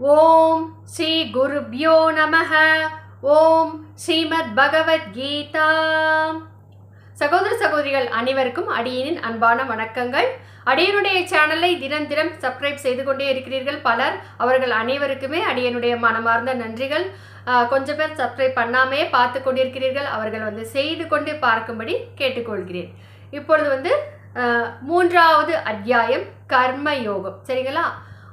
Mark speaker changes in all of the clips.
Speaker 1: ஓம் ஸ்ரீ குருப்யோ நமக ஓம் ஸ்ரீமத் பகவத்கீதா சகோதர சகோதரிகள் அனைவருக்கும் அடியனின் அன்பான வணக்கங்கள். அடியனுடைய சேனலை தினம் தினம் சப்ஸ்கிரைப் செய்து கொண்டே இருக்கிறீர்கள் பலர். அவர்கள் அனைவருக்குமே அடியனுடைய மனமார்ந்த நன்றிகள். கொஞ்சம் பேர் சப்ஸ்கிரைப் பண்ணாமே பார்த்து கொண்டிருக்கிறீர்கள். அவர்கள் வந்து செய்து கொண்டு பார்க்கும்படி கேட்டுக்கொள்கிறேன். இப்பொழுது வந்து மூன்றாவது அத்தியாயம் கர்ம யோகம் சரிங்களா?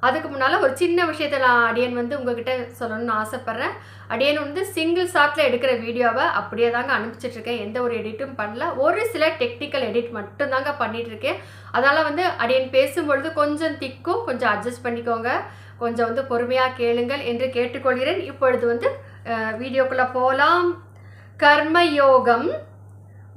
Speaker 1: அதுக்கு முன்னால் ஒரு சின்ன விஷயத்தை நான் அடியன் வந்து உங்ககிட்ட சொல்லணும்னு ஆசைப்பட்றேன். அடியன் வந்து சிங்கிள் ஷாட்டில் எடுக்கிற வீடியோவை அப்படியே தாங்க அனுப்பிச்சிட்ருக்கேன் எந்த ஒரு எடிட்டும் பண்ணல. ஒரு சில டெக்னிக்கல் எடிட் மட்டும்தாங்க பண்ணிகிட்ருக்கேன் அதனால் வந்து அடியன் பேசும்பொழுது கொஞ்சம் திக்கும் கொஞ்சம் அட்ஜஸ்ட் பண்ணிக்கோங்க. கொஞ்சம் வந்து பொறுமையாக கேளுங்கள் என்று கேட்டுக்கொள்கிறேன். இப்பொழுது வந்து வீடியோக்குள்ளே போகலாம் கர்மயோகம்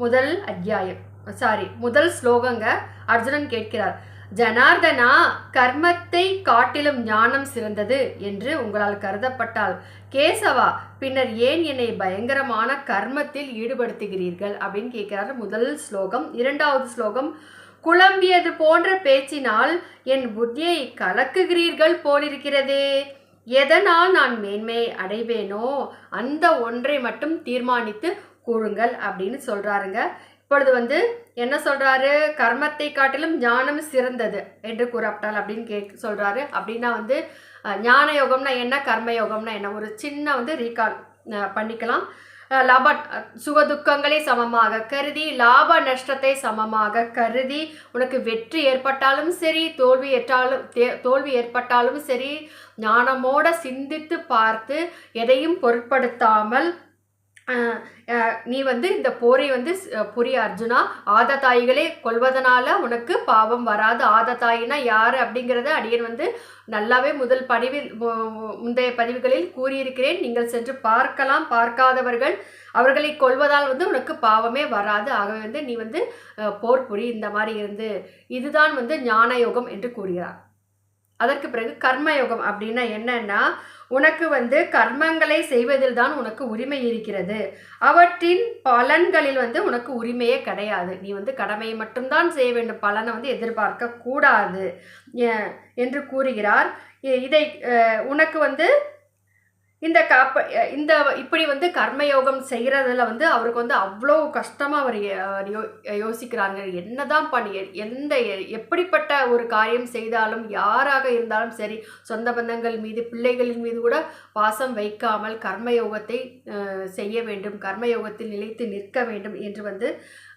Speaker 1: முதல் அத்தியாயம். சாரி முதல் ஸ்லோகங்க. அர்ஜுனன் கேட்கிறார் ஜனார்தனா கர்மத்தை காட்டிலும் ஞானம் சிறந்தது என்று உங்களால் கருதப்பட்டால் கேசவா பின்னர் ஏன் என்னை பயங்கரமான கர்மத்தில் ஈடுபடுத்துகிறீர்கள்? அப்படின்னு கேட்கிறாரு முதல் ஸ்லோகம். இரண்டாவது ஸ்லோகம் குழம்பியது போன்ற பேச்சினால் என் புத்தியை கலக்குகிறீர்கள் போலிருக்கிறதே. எதனால் நான் மேன்மையை அடைவேனோ அந்த ஒன்றை மட்டும் தீர்மானித்து கூறுங்கள் அப்படின்னு சொல்கிறாருங்க இப்பொழுது வந்து என்ன சொல்கிறாரு கர்மத்தை காட்டிலும் ஞானம் சிறந்தது என்று கூறப்பட்டால் அப்படின்னு கே சொல்கிறாரு அப்படின்னா வந்து ஞான யோகம்னா என்ன? கர்ம யோகம்னா என்ன? ஒரு சின்ன வந்து ரீகால் பண்ணிக்கலாம். லாப சுகதுக்கங்களை சமமாக கருதி லாப நஷ்டத்தை சமமாக கருதி உனக்கு வெற்றி ஏற்பட்டாலும் சரி தோல்வி ஏற்றாலும் தே- தோல்வி ஏற்பட்டாலும் சரி ஞானமோட சிந்தித்து பார்த்து எதையும் பொருட்படுத்தாமல் நீ வந்து இந்த போரை வந்து புரிய அர்ஜுனா ஆததாயிகளே கொள்வதனால உனக்கு பாவம் வராது. ஆததாயினா யார் அப்படிங்கிறத அடியன் வந்து நல்லாவே முதல் பதிவில் முந்தைய பதிவுகளில் கூறியிருக்கிறேன். நீங்கள் சென்று பார்க்கலாம். பார்க்காதவர்கள் அவர்களை கொள்வதால் வந்து உனக்கு பாவமே வராது. ஆகவே வந்து நீ வந்து போர் புரி இந்த மாதிரி இருந்து. இதுதான் வந்து ஞான யோகம் என்று கூறுகிறார். அதற்கு பிறகு கர்மயோகம் அப்படின்னா என்னன்னா உனக்கு வந்து கர்மங்களை செய்வதில் தான் உனக்கு உரிமை இருக்கிறது. அவற்றின் பலன்களில் வந்து உனக்கு உரிமையே கிடையாது. நீ வந்து கடமையை மட்டும்தான் செய்ய வேண்டும். பலனை வந்து எதிர்பார்க்க கூடாது. என்று கூறுகிறார். இதை உனக்கு வந்து இந்த காப்ப இந்த இப்படி வந்து கர்மயோகம் செய்கிறதுல வந்து அவருக்கு வந்து அவ்வளோ கஷ்டமாக அவர் யோ யோசிக்கிறாங்க. என்னதான் பண்ணி எந்த எப்படிப்பட்ட ஒரு காரியம் செய்தாலும் யாராக இருந்தாலும் சரி சொந்த பந்தங்கள் மீது பிள்ளைகளின் மீது கூட பாசம் வைக்காமல் கர்மயோகத்தை செய்ய வேண்டும் கர்மயோகத்தில் நிலைத்து நிற்க வேண்டும் என்று வந்து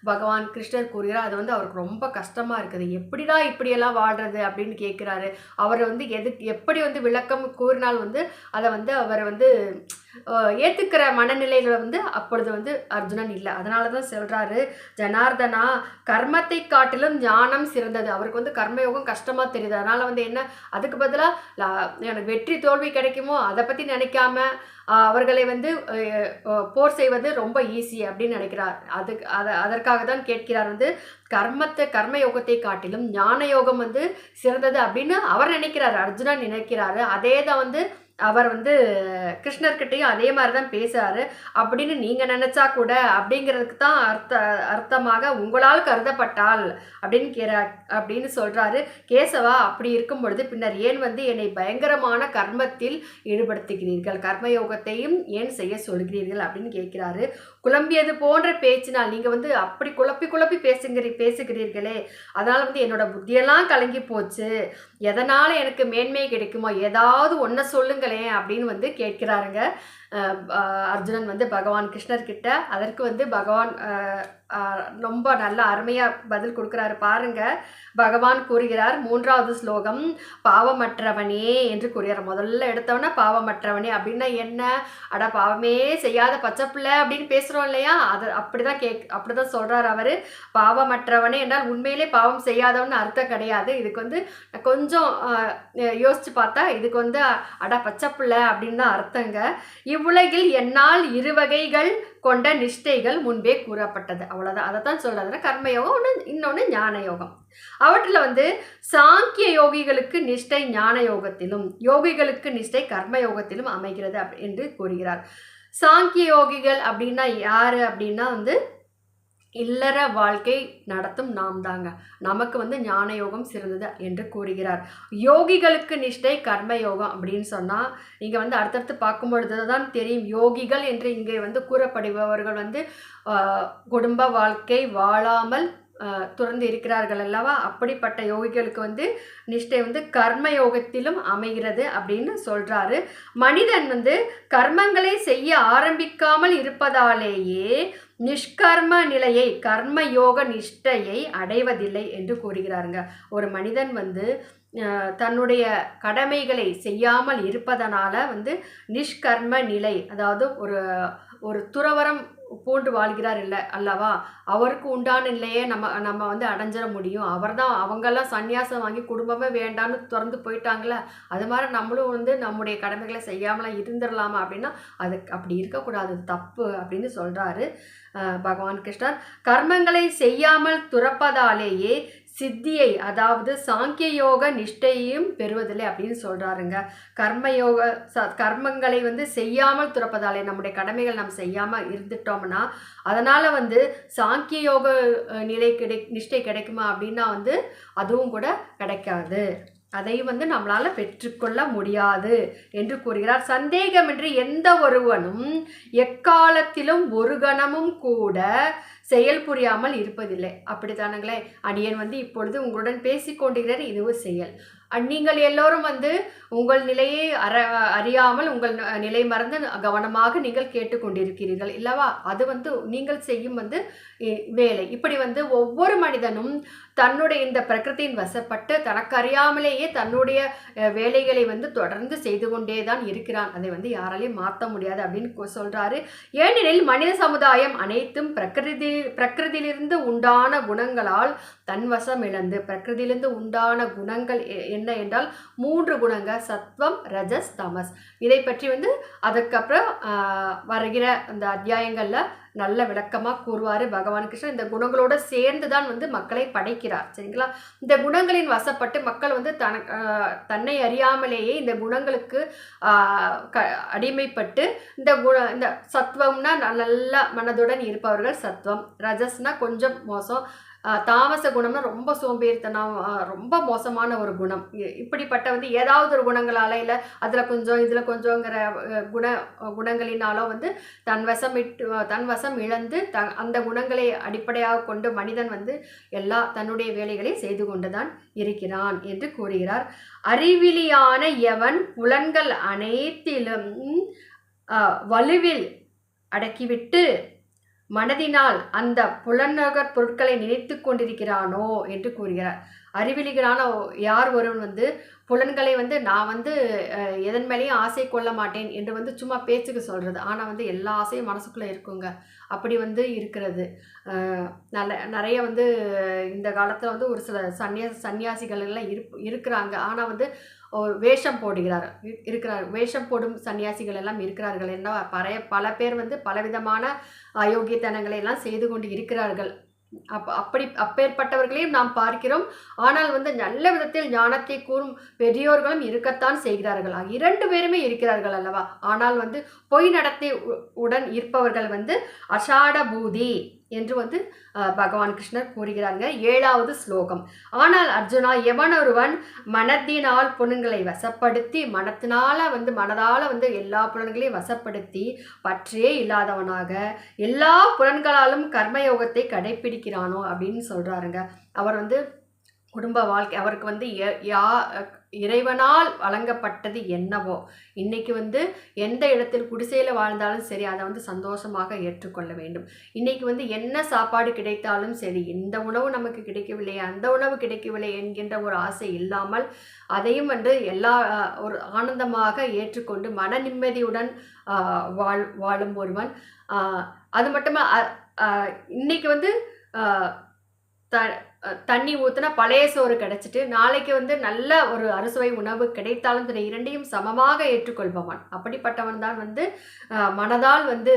Speaker 1: பகவான் கிருஷ்ணர் கூறுகிறார். அது வந்து அவருக்கு ரொம்ப கஷ்டமாக இருக்குது. எப்படிடா இப்படியெல்லாம் வாழ்கிறது அப்படின்னு கேட்குறாரு. அவர் வந்து எதுக்கு எப்படி வந்து விளக்கம் கூறினால் வந்து அதை வந்து அவர் வந்து வந்து ஏற்றுக்கிற மனநிலைகளை வந்து அப்பொழுது வந்து அர்ஜுனன் இல்லை. அதனால தான் சொல்கிறாரு ஜனார்தனா கர்மத்தை காட்டிலும் ஞானம் சிறந்தது. அவருக்கு வந்து கர்மயோகம் கஷ்டமாக தெரியுது. அதனால் வந்து என்ன அதுக்கு பதிலாக எனக்கு வெற்றி தோல்வி கிடைக்குமோ அதை பற்றி நினைக்காம அவர்களை வந்து போர் செய்வது ரொம்ப ஈஸி அப்படின்னு நினைக்கிறார். அதுக்கு அதை அதற்காக தான் கேட்கிறார் வந்து கர்மத்தை கர்ம யோகத்தை காட்டிலும் ஞான யோகம் வந்து சிறந்தது அப்படின்னு அவர் நினைக்கிறார். அர்ஜுனன் நினைக்கிறாரு. அதே தான் வந்து அவர் வந்து கிருஷ்ணர்கிட்டையும் அதே மாதிரி தான் பேசுறாரு. அப்படின்னு நீங்க நினைச்சா கூட அப்படிங்கிறதுக்கு தான் அர்த்த அர்த்தமாக உங்களால் கருதப்பட்டால் அப்படின்னு கேரா அப்படின்னு சொல்றாரு. கேசவா அப்படி இருக்கும் பொழுது பின்னர் ஏன் வந்து என்னை பயங்கரமான கர்மத்தில் ஈடுபடுத்துகிறீர்கள்? கர்மயோகத்தையும் ஏன் செய்ய சொல்கிறீர்கள்? அப்படின்னு கேட்கிறாரு. குழம்பியது போன்ற பேச்சினால் நீங்க வந்து அப்படி குழப்பி குழப்பி பேசுகிறீ பேசுகிறீர்களே. அதனால வந்து என்னோட புத்தியெல்லாம் கலங்கி போச்சு. எதனால் எனக்கு மேன்மை கிடைக்குமோ ஏதாவது ஒன்றை சொல்லுங்களேன் அப்படின்னு வந்து கேட்கிறாருங்க. அர்ஜுனன் வந்து பகவான் கிருஷ்ணர்கிட்ட அதற்கு வந்து பகவான் ரொம்ப நல்ல அருமையாக பதில் கொடுக்குறாரு. பாருங்க பகவான் கூறுகிறார் மூன்றாவது ஸ்லோகம் பாவமற்றவனே என்று கூறுகிறார். முதல்ல எடுத்தவொடனே பாவமற்றவனே அப்படின்னா என்ன? அட பாவமே செய்யாத பச்சை பிள்ளை அப்படின்னு பேசுகிறோம் இல்லையா? அது அப்படிதான் கேக் அப்படிதான் சொல்கிறார் அவர். பாவமற்றவனே என்றால் உண்மையிலே பாவம் செய்யாதவன்னு அர்த்தம் கிடையாது. இதுக்கு வந்து கொஞ்சம் யோசித்து பார்த்தா இதுக்கு வந்து அட பச்சை பிள்ளை அப்படின்னு தான் அர்த்தங்க. இவ் இவ்வுலகில் என்னால் இரு வகைகள் கொண்ட நிஷ்டைகள் முன்பே கூறப்பட்டது. அவ்வளோதான் அதை தான் சொல்றதுன்னா கர்மயோகம் ஒன்று இன்னொன்று ஞான யோகம் அவற்றில் வந்து சாங்கிய யோகிகளுக்கு நிஷ்டை ஞான யோகத்திலும் யோகிகளுக்கு நிஷ்டை கர்ம யோகத்திலும் அமைகிறது அப்~ என்று கூறுகிறார். சாங்கிய யோகிகள் அப்படின்னா யார் அப்படின்னா வந்து இல்லற வாழ்க்கை நடத்தும் நாம் தாங்க நமக்கு வந்து ஞான யோகம் சிறந்தது என்று கூறுகிறார். யோகிகளுக்கு நிஷ்டை கர்ம யோகம் அப்படின்னு சொன்னால் நீங்கள் வந்து அடுத்தடுத்து பார்க்கும் பொழுது தான் தெரியும். யோகிகள் என்று இங்கே வந்து கூறப்படுபவர்கள் வந்து குடும்ப வாழ்க்கை வாழாமல் துறந்து இருக்கிறார்கள் அல்லவா? அப்படிப்பட்ட யோகிகளுக்கு வந்து நிஷ்டை வந்து கர்ம யோகத்திலும் அமைகிறது அப்படின்னு சொல்கிறாரு மனிதன் வந்து கர்மங்களை செய்ய ஆரம்பிக்காமல் இருப்பதாலேயே நிஷ்கர்ம நிலையை கர்ம யோக நிஷ்டையை அடைவதில்லை என்று கூறுகிறாருங்க. ஒரு மனிதன் வந்து தன்னுடைய கடமைகளை செய்யாமல் இருப்பதனால வந்து நிஷ்கர்ம நிலை அதாவது ஒரு ஒரு துறவரம் பூண்டு வாழ்கிறார் இல்லை அல்லவா? அவருக்கு உண்டான நிலையை நம்ம நம்ம வந்து அடைஞ்சிட முடியும். அவர் தான் அவங்கெல்லாம் சன்னியாசம் வாங்கி குடும்பமே வேண்டான்னு திறந்து போயிட்டாங்களே அது மாதிரி நம்மளும் வந்து நம்முடைய கடமைகளை செய்யாமலாம் இருந்துடலாமா அப்படின்னா அது அப்படி இருக்கக்கூடாது. தப்பு அப்படின்னு சொல்கிறாரு பகவான் கிருஷ்ணர். கர்மங்களை செய்யாமல் துறப்பதாலேயே சித்தியை அதாவது சாங்கிய யோக நிஷ்டையையும் பெறுவதில்லை அப்படின்னு சொல்கிறாருங்க கர்மயோக ச கர்மங்களை வந்து செய்யாமல் துறப்பதாலே நம்முடைய கடமைகள் நம்ம செய்யாமல் இருந்துட்டோம்னா அதனால் வந்து சாங்கிய யோக நிலை கிடை நிஷ்டை கிடைக்குமா அப்படின்னா வந்து அதுவும் கூட கிடைக்காது. அதை வந்து நம்மளால் பெற்றுக்கொள்ள முடியாது என்று கூறுகிறார். சந்தேகமின்றி எந்த ஒருவனும் எக்காலத்திலும் ஒரு கணமும் கூட செயல் புரியாமல் இருப்பதில்லை. அப்படித்தானுங்களே? அடியன் வந்து இப்பொழுது உங்களுடன் பேசிக்கொண்டிருக்கிறார். இதுவும் செயல். நீங்கள் எல்லோரும் வந்து உங்கள் நிலையை அற அறியாமல் உங்கள் நிலை மறந்து கவனமாக நீங்கள் கேட்டுக்கொண்டிருக்கிறீர்கள். இல்லவா? அது வந்து நீங்கள் செய்யும் வந்து இ- வேலை. இப்படி வந்து ஒவ்வொரு மனிதனும் தன்னுடைய இந்த பிரகிருத்தியின் வசப்பட்டு தனக்கு அறியாமலேயே தன்னுடைய வேலைகளை வந்து தொடர்ந்து செய்து கொண்டே தான் இருக்கிறான். அதை வந்து யாராலையும் மாற்ற முடியாது அப்படின்னு கொ- ஏனெனில் மனித சமுதாயம் அனைத்தும் பிரகிருதி பிரகிருதியிலிருந்து உண்டான குணங்களால் தன்வசம் இழந்து பிரகிருதியிலிருந்து உண்டான குணங்கள் என்ன என்றால் மூன்று குணங்கள் சத்வம் ரஜஸ் தமஸ். இதை பற்றி வந்து அதுக்கப்புறம் வருகிற அந்த அத்தியாயங்களில் நல்ல விளக்கமாக கூறுவார் பகவான் கிருஷ்ணன் இந்த குணங்களோட சேர்ந்து தான் வந்து மக்களை படைக்கிறார். சரிங்களா? இந்த குணங்களின் வசப்பட்டு மக்கள் வந்து தன தன்னை அறியாமலேயே இந்த குணங்களுக்கு க அடிமைப்பட்டு இந்த குண இந்த சத்வம்னா ந- நல்ல மனதுடன் இருப்பவர்கள் சத்வம் ரஜஸ்னா கொஞ்சம் மோசம் தாமச குணம்னா ரொம்ப சோம்பேறித்தனம் ரொம்ப மோசமான ஒரு குணம். இ- இப்படிப்பட்ட வந்து ஏதாவது ஒரு குணங்களால் இல்லை அதில் கொஞ்சம் இதில் கொஞ்சங்கிற குண குணங்களினாலோ வந்து தன் வசம் இட்டு தன் வசம் இழந்து த அந்த குணங்களை அடிப்படையாக கொண்டு மனிதன் வந்து எல்லா தன்னுடைய வேலைகளை செய்து கொண்டுதான் இருக்கிறான் என்று கூறுகிறார். அறிவிலியான எவன் புலன்கள் அனைத்திலும் வலுவில் அடக்கிவிட்டு மனதினால் அந்த புலநகர் பொருட்களை நினைத்து கொண்டிருக்கிறானோ என்று கூறுகிறார். அறிவிலிகளான யார் ஒருவன் வந்து புலன்களை வந்து நான் வந்து எதன் மேலேயும் ஆசை கொள்ள மாட்டேன் என்று வந்து சும்மா பேச்சுக்கு சொல்கிறது ஆனால் வந்து எல்லா ஆசையும் மனசுக்குள்ளே இருக்குங்க. அப்படி வந்து இருக்கிறது. நல்ல நிறைய வந்து இந்த காலத்தில் வந்து ஒரு சில சன்னியா சன்னியாசிகள் எல்லாம் இருப் இருக்கிறாங்க. ஆனால் வந்து வேஷம் போடுகிறார். இருக்கிறார். வேஷம் போடும் சன்னியாசிகள் எல்லாம் இருக்கிறார்கள் என்ன பழைய பல பேர் வந்து பலவிதமான அயோக்கியத்தனங்களை எல்லாம் செய்து கொண்டு இருக்கிறார்கள். அப் அப்படி அப்பேற்பட்டவர்களையும் நாம் பார்க்கிறோம். ஆனால் வந்து நல்ல விதத்தில் ஞானத்தை கூறும் பெரியோர்களும் இருக்கத்தான் செய்கிறார்கள். இரண்டு பேருமே இருக்கிறார்கள் அல்லவா? ஆனால் வந்து பொய் நடத்தை உ- உடன் இருப்பவர்கள் வந்து அஷாட பூதி என்று வந்து பகவான் கிருஷ்ணர் கூறுகிறாங்க ஏழாவது ஸ்லோகம். ஆனால் அர்ஜுனா எவனொருவன் மனத்தினால் புலன்களை வசப்படுத்தி மனத்தினால வந்து மனதால வந்து எல்லா புலன்களையும் வசப்படுத்தி பற்றே இல்லாதவனாக எல்லா புலன்களாலும் கர்மயோகத்தை கடைப்பிடிக்கிறானோ? அப்படின்னு சொல்றாருங்க. அவர் வந்து குடும்ப வாழ்க்கை அவருக்கு வந்து யா இறைவனால் வழங்கப்பட்டது என்னவோ. இன்னைக்கு வந்து எந்த இடத்தில் குடிசையில் வாழ்ந்தாலும் சரி அதை வந்து சந்தோஷமாக ஏற்றுக்கொள்ள வேண்டும். இன்னைக்கு வந்து என்ன சாப்பாடு கிடைத்தாலும் சரி இந்த உணவு நமக்கு கிடைக்கவில்லை அந்த உணவு கிடைக்கவில்லை என்கின்ற ஒரு ஆசை இல்லாமல் அதையும் வந்து எல்லா ஒரு ஆனந்தமாக ஏற்றுக்கொண்டு மன நிம்மதியுடன் வாழ் வாழும் ஒருவன். அது மட்டுமா இன்னைக்கு வந்து த தண்ணி ஊற்றினா பழைய சோறு கிடைச்சிட்டு நாளைக்கு வந்து நல்ல ஒரு அறுசுவை உணவு கிடைத்தாலும் தினை இரண்டையும் சமமாக ஏற்றுக்கொள்பவன். அப்படிப்பட்டவன் தான் வந்து மனதால் வந்து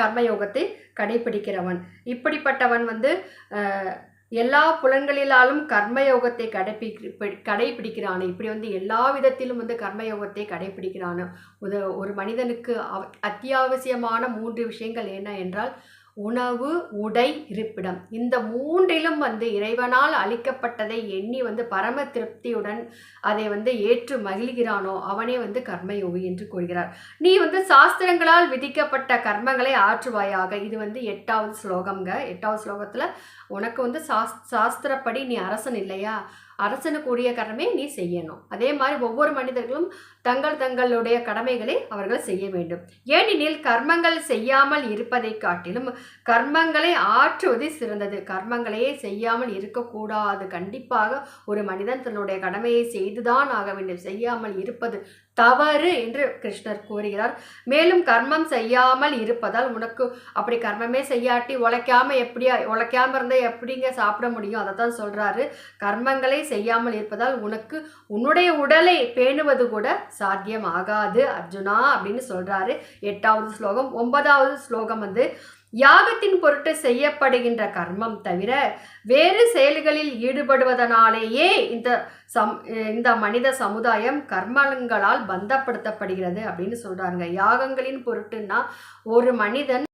Speaker 1: கர்மயோகத்தை கடைபிடிக்கிறவன். இப்படிப்பட்டவன் வந்து எல்லா புலன்களிலாலும் கர்மயோகத்தை கடைபிடி கடைபிடிக்கிறான். இப்படி வந்து எல்லா விதத்திலும் வந்து கர்மயோகத்தை கடைபிடிக்கிறான். ஒரு ஒரு மனிதனுக்கு அத்தியாவசியமான மூன்று விஷயங்கள் என்ன என்றால் உணவு உடை இருப்பிடம். இந்த மூன்றிலும் வந்து இறைவனால் அளிக்கப்பட்டதை எண்ணி வந்து பரம திருப்தியுடன் அதை வந்து ஏற்று மகிழ்கிறானோ அவனே வந்து கர்மயோகி என்று கூறுகிறார். நீ வந்து சாஸ்திரங்களால் விதிக்கப்பட்ட கர்மங்களை ஆற்றுவாயாக. இது வந்து எட்டாவது ஸ்லோகம்ங்க. எட்டாவது ஸ்லோகத்தில் உனக்கு வந்து சாஸ் சாஸ்திரப்படி நீ அரசன் இல்லையா? அரசனுக்குரிய கர்மே நீ செய்யணும். அதே மாதிரி ஒவ்வொரு மனிதர்களும் தங்கள் தங்களுடைய கடமைகளை அவர்கள் செய்ய வேண்டும். ஏனெனில் கர்மங்கள் செய்யாமல் இருப்பதை காட்டிலும் கர்மங்களை ஆற்றுவது சிறந்தது. கர்மங்களையே செய்யாமல் இருக்கக்கூடாது. கண்டிப்பாக ஒரு மனிதன் தன்னுடைய கடமையை செய்துதான் ஆக வேண்டும். செய்யாமல் இருப்பது தவறு என்று கிருஷ்ணர் கூறுகிறார். மேலும் கர்மம் செய்யாமல் இருப்பதால் உனக்கு அப்படி கர்மமே செய்யாட்டி உழைக்காம எப்படியா உழைக்காம இருந்தால் எப்படிங்க சாப்பிட முடியும்? அதை தான் சொல்கிறாரு கர்மங்களை செய்யாமல் இருப்பதால் உனக்கு உன்னுடைய உடலை பேணுவது கூட சாத்தியம் ஆகாது அர்ஜுனா அப்படின்னு சொல்கிறாரு எட்டாவது ஸ்லோகம் ஒன்பதாவது ஸ்லோகம் வந்து யாகத்தின் பொருட்டு செய்யப்படுகின்ற கர்மம் தவிர வேறு செயல்களில் ஈடுபடுவதனாலேயே இந்த சம் இந்த மனித சமுதாயம் கர்மங்களால் பந்தப்படுத்தப்படுகிறது அப்படின்னு சொல்கிறாருங்க யாகங்களின் பொருட்டுன்னா ஒரு மனிதன்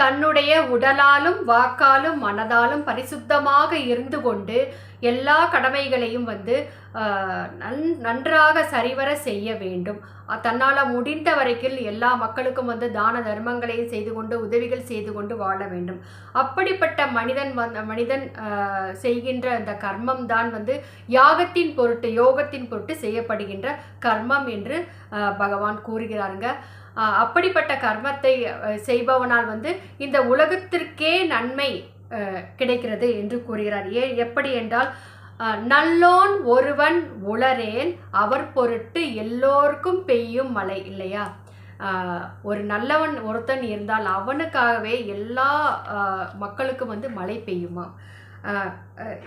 Speaker 1: தன்னுடைய உடலாலும் வாக்காலும் மனதாலும் பரிசுத்தமாக இருந்து கொண்டு எல்லா கடமைகளையும் வந்து நன் நன்றாக சரிவர செய்ய வேண்டும். தன்னால் முடிந்த வரைக்கும் எல்லா மக்களுக்கும் வந்து தான தர்மங்களை செய்து கொண்டு உதவிகள் செய்து கொண்டு வாழ வேண்டும். அப்படிப்பட்ட மனிதன் வந் மனிதன் செய்கின்ற அந்த கர்மம் தான் வந்து யாகத்தின் பொருட்டு யோகத்தின் பொருட்டு செய்யப்படுகின்ற கர்மம் என்று பகவான் கூறுகிறாருங்க. அப்படிப்பட்ட கர்மத்தை செய்பவனால் வந்து இந்த உலகத்திற்கே நன்மை கிடைக்கிறது என்று கூறுகிறார். ஏ எப்படி என்றால் நல்லோன் ஒருவன் உளரேன் அவர் பொருட்டு எல்லோருக்கும் பெய்யும் மழை இல்லையா? ஒரு நல்லவன் ஒருத்தன் இருந்தால் அவனுக்காகவே எல்லா மக்களுக்கும் வந்து மழை பெய்யுமா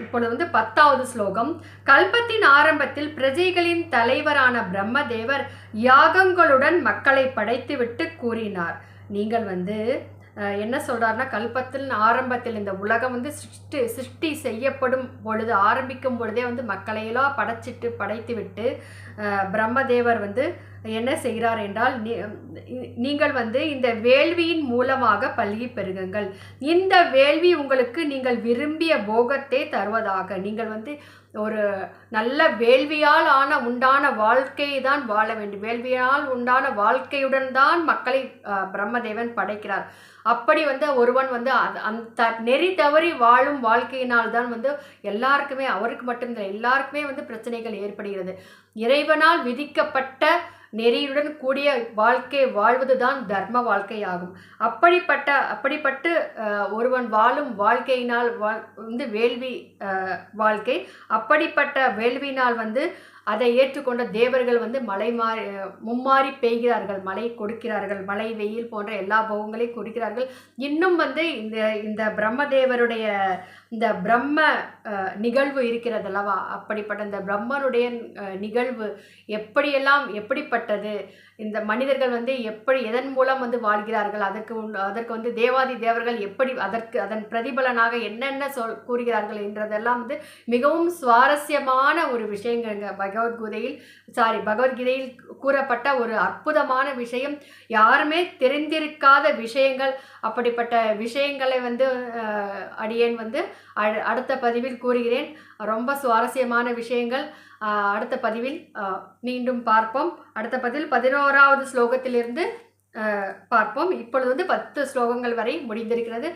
Speaker 1: இப்பொழுது வந்து பத்தாவது ஸ்லோகம். கல்பத்தின் ஆரம்பத்தில் பிரஜைகளின் தலைவரான பிரம்மதேவர் யாகங்களுடன் மக்களை படைத்துவிட்டு கூறினார். நீங்கள் வந்து என்ன சொல்கிறாருன்னா கல்பத்தில் ஆரம்பத்தில் இந்த உலகம் வந்து சிருஷ்டி சிருஷ்டி செய்யப்படும் பொழுது ஆரம்பிக்கும் பொழுதே வந்து மக்களையெல்லாம் படைச்சிட்டு படைத்து விட்டு பிரம்மதேவர் வந்து என்ன செய்கிறார் என்றால் நீ- நீங்கள் வந்து இந்த வேள்வியின் மூலமாக பல்கி பெருகுங்கள். இந்த வேள்வி உங்களுக்கு நீங்கள் விரும்பிய போகத்தை தருவதாக. நீங்கள் வந்து ஒரு நல்ல வேள்வியால் ஆன உண்டான வாழ்க்கையை தான் வாழ வேண்டும். வேள்வியால் உண்டான வாழ்க்கையுடன் தான் மக்களை பிரம்மதேவன் படைக்கிறார். அப்படி வந்து ஒருவன் வந்து அந்த நெறி தவறி வாழும் வாழ்க்கையினால் தான் வந்து எல்லாருக்குமே அவருக்கு மட்டுமில்லை எல்லாருக்குமே வந்து பிரச்சனைகள் ஏற்படுகிறது. இறைவனால் விதிக்கப்பட்ட நெறியுடன் கூடிய வாழ்க்கை வாழ்வதுதான் தர்ம வாழ்க்கையாகும். அப்படிப்பட்ட அப்படிப்பட்டு அஹ், ஒருவன் வாழும் வாழ்க்கையினால் வா- வந்து வேள்வி அஹ், வாழ்க்கை. அப்படிப்பட்ட வேள்வியினால் வந்து அதை ஏற்றுக்கொண்ட தேவர்கள் வந்து மலை மாறி மும்மாறி பெய்கிறார்கள் மழை கொடுக்கிறார்கள் மழை வெயில் போன்ற எல்லா போகங்களையும் கொடுக்கிறார்கள். இன்னும் வந்து இந்த இந்த பிரம்மதேவருடைய இந்த பிரம்ம நிகழ்வு இருக்கிறது அல்லவா? அப்படிப்பட்ட இந்த பிரம்மனுடைய நிகழ்வு எப்படியெல்லாம் எப்படிப்பட்டது? இந்த மனிதர்கள் வந்து எப்படி எதன் மூலம் வந்து வாழ்கிறார்கள் அதற்கு அதற்கு வந்து தேவாதி தேவர்கள் எப்படி அதற்கு அதன் பிரதிபலனாக என்னென்ன சொல் கூறுகிறார்கள் என்றதெல்லாம் வந்து மிகவும் சுவாரஸ்யமான ஒரு விஷயங்கள்ங்க. பகவத்கீதையில் சாரி பகவத்கீதையில் கூறப்பட்ட ஒரு அற்புதமான விஷயம். யாருமே தெரிந்திருக்காத விஷயங்கள் அப்படிப்பட்ட விஷயங்களை வந்து அடியேன் வந்து அடுத்த பதிவில் கூறுகிறேன். ரொம்ப சுவாரஸ்யமான விஷயங்கள். அடுத்த பதிவில் மீண்டும் பார்ப்போம். அடுத்த பதில் பதினோராவது ஸ்லோகத்திலிருந்து பார்ப்போம். இப்பொழுது வந்து பத்து ஸ்லோகங்கள் வரை முடிந்திருக்கிறது.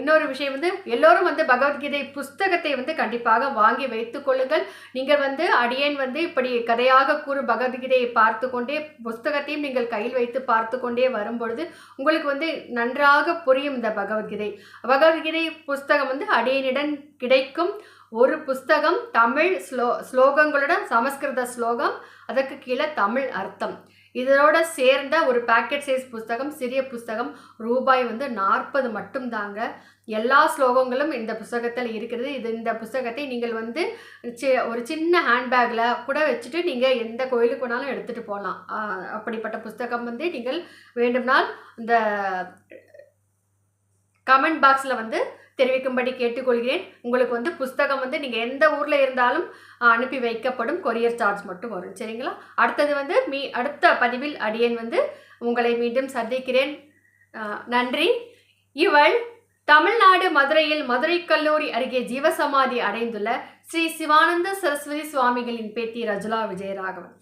Speaker 1: இன்னொரு விஷயம் வந்து எல்லோரும் வந்து பகவத்கீதை புஸ்தகத்தை வந்து கண்டிப்பாக வாங்கி வைத்து கொள்ளுங்கள். நீங்கள் வந்து அடியேன் வந்து இப்படி கதையாக கூறும் பகவத்கீதையை பார்த்து கொண்டே புஸ்தகத்தையும் நீங்கள் கையில் வைத்து பார்த்து கொண்டே வரும்பொழுது உங்களுக்கு வந்து நன்றாக புரியும் இந்த பகவத்கீதை. பகவத்கீதை புஸ்தகம் வந்து அடியனிடம் கிடைக்கும். ஒரு புஸ்தகம் தமிழ் ஸ்லோ ஸ்லோகங்களுடன் சமஸ்கிருத ஸ்லோகம் அதற்கு கீழே தமிழ் அர்த்தம். இதோட சேர்ந்த ஒரு பேக்கெட் சைஸ் புஸ்தகம் சிறிய புஸ்தகம் ரூபாய் வந்து நாற்பது மட்டும் தாங்க எல்லா ஸ்லோகங்களும் இந்த புஸ்தகத்தில் இருக்கிறது. இது இந்த புஸ்தகத்தை நீங்கள் வந்து ஒரு சின்ன ஹேண்ட்பேக்கில் கூட வச்சுட்டு நீங்கள் எந்த கோயிலுக்கு வேணாலும் எடுத்துகிட்டு போகலாம் அப்படிப்பட்ட புஸ்தகம் வந்து நீங்கள் வேண்டும்னால் இந்த கமெண்ட் பாக்ஸில் வந்து தெரிவிக்கும்படி கேட்டுக்கொள்கிறேன். உங்களுக்கு வந்து புஸ்தகம் வந்து நீங்கள் எந்த ஊரில் இருந்தாலும் அனுப்பி வைக்கப்படும். கொரியர் சார்ஜ் மட்டும் வரும். சரிங்களா? அடுத்தது வந்து மீ அடுத்த பதிவில் அடியேன் வந்து உங்களை மீண்டும் சந்திக்கிறேன். ஆஹ், நன்றி. இவள் தமிழ்நாடு மதுரையில் மதுரை கல்லூரி அருகே ஜீவசமாதி அடைந்துள்ள ஸ்ரீ சிவானந்த சரஸ்வதி சுவாமிகளின் பேத்தி ரஜுலா விஜயராகவன்.